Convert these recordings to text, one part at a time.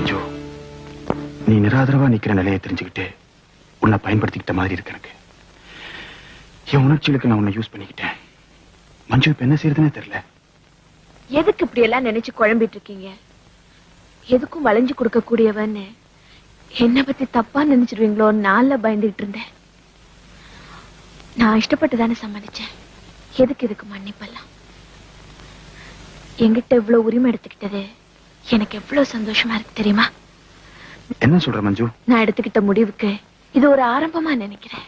மஞ்சு. நீ நிராதரவா நிக்கிற நிலையை தெரிஞ்சுக்கிட்டு உன்னை பயன்படுத்திக்கிட்ட மாதிரி இருக்கு எனக்கு. என் உணர்ச்சிகளுக்கு நான் உன்னை யூஸ் பண்ணிக்கிட்டேன். மஞ்சு இப்ப என்ன செய்யறதுன்னே தெரியல. எதுக்கு இப்படி எல்லாம் நினைச்சு குழம்பிட்டு இருக்கீங்க எதுக்கும் வளைஞ்சு கொடுக்க கூடியவன்னு என்ன பத்தி தப்பா நினைச்சிருவீங்களோ நான்ல பயந்துகிட்டு இருந்தேன். நான் இஷ்டப்பட்டு தானே சம்மதிச்சேன் எதுக்கு இதுக்கு மன்னிப்பெல்லாம்? என்கிட்ட இவ்வளவு உரிமை எடுத்துக்கிட்டது எனக்கு எவ்வளவு சந்தோஷமா இருக்கு தெரியுமா? என்ன சொல்ற மஞ்சு? நான் எடுத்துக்கிட்ட முடிவுக்கு இது ஒரு ஆரம்பமா நினைக்கிறேன்.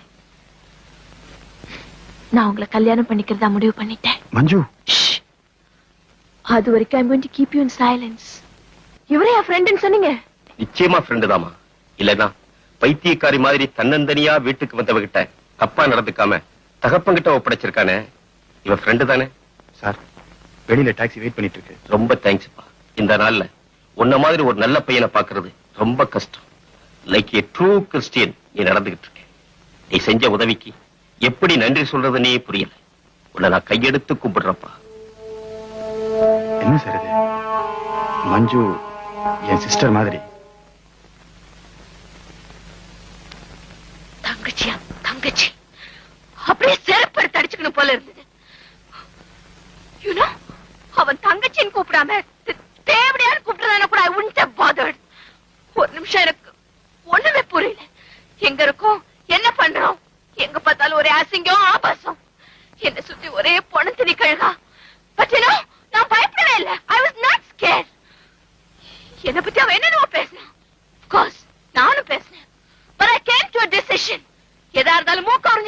நான் உங்களை கல்யாணம் பண்ணிக்கிறதா முடிவு பண்ணிட்டேன். மஞ்சு. அது வரைக்கும் I'm going to keep you in silence இவரே என் ஃப்ரெண்டுன்னு சொன்னீங்க. நிச்சயமா ஃப்ரெண்டு தாமா இல்லனா பைத்தியக்காரி மாதிரி தன்னந்தனியா வீட்டுக்கு வந்தவகிட்ட தப்பா நடந்துக்காம தகப்பங்கிட்ட ஒப்படைச்சிருக்கானே. இவ ஃப்ரெண்டு தானே? சார் வெளியில டாக்ஸி வெயிட் பண்ணிட்டு இருக்கு. ரொம்ப தேங்க்ஸ்ப்பா இந்த நாள்ல உன்ன மாதிரி ஒரு நல்ல பையனை பாக்குறது ரொம்ப கஷ்டம். லைக் ஏ ட்ரூ கிறிஸ்டியன் நீ நடந்துகிட்டு இருக்க. நீ செஞ்ச உதவிக்கு எப்படி நன்றி சொல்றதுன்னே புரியல. உன்னை நான் கையெடுத்து கும்பிடுறப்பா என்ன சார் இது? மஞ்சு என் சிஸ்டர் மாதிரி. தங்கச்சியா தங்கச்சி. அப்படியே செருப்பு எடுத்து அடிச்சுக்கணும் போல இருந்தது. யூனோ அவன் தங்கச்சின்னு கூப்பிடாம தேவடியான்னு கூப்பிடுறதான கூட ஐ உன்ட் have bothered. ஒரு நிமிஷம் எனக்கு ஒண்ணுமே புரியல. எங்க இருக்கோம்? என்ன பண்றோம்? எங்க பார்த்தாலும் ஒரே அசிங்கம் ஆபாசம். என்ன சுத்தி ஒரே பொணத்தினி கழுகா. பட் you நான் பயப்படவே இல்ல. ஐ was not scared. என்ன பத்தி அவன் என்னென்னவோ பேசினான் கோர்ஸ் நானும் பேசினேன். But I came to a decision. எதா இருந்தாலும் மூக்க